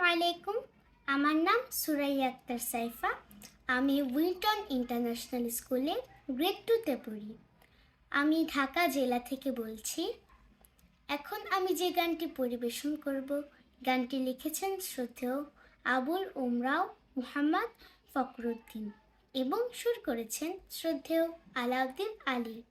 আলাইকুম। আমার নাম সুরাইয়া আক্তার সাইফা। আমি উইলটন ইন্টারন্যাশনাল স্কুলে গ্রেড টুতে পড়ি। আমি ঢাকা জেলা থেকে বলছি। এখন আমি যে গানটি পরিবেশন করব, গানটি লিখেছেন শ্রদ্ধেয় আবুল উমরাও মুহাম্মদ ফখরুদ্দিন এবং সুর করেছেন শ্রদ্ধেয় আলাউদ্দিন আলী।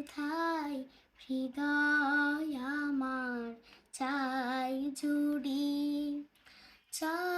সুধাই হৃদয় আমার চাই জুড়ি। চাই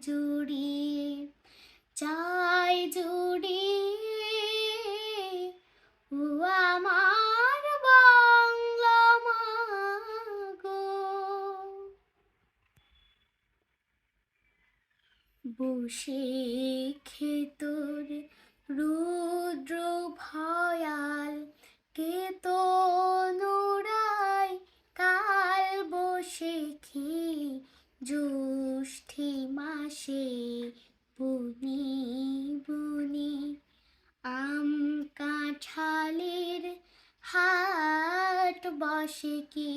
জুড়িয়ে চাই জুড়িয়ে ও আমার বাংলা মাগো। বসে খেতর রুদ্র ভয়াল কে হাট বসে কি?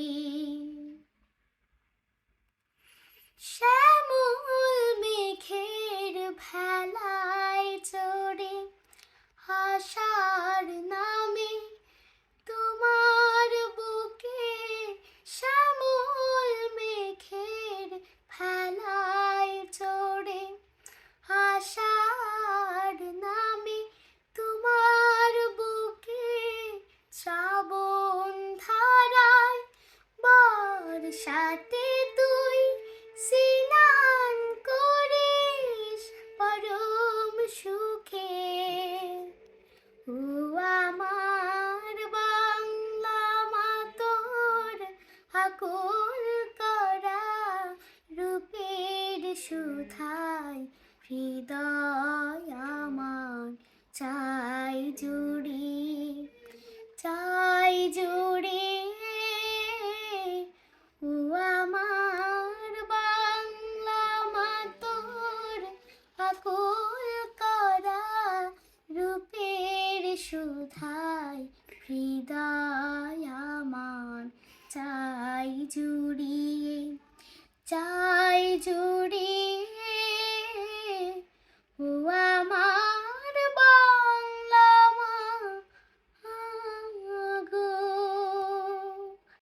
শ্যামল মেঘের ভেলায় সুধায় হৃদয় আমার চাই জুড়িয়ে চাই জুড়িয়ে ও আমার বাংলা মাতোর, আকুল করা রূপের সুধায় হৃদয় আমার চাই জুড়িয়ে চাই জুড়িয়ে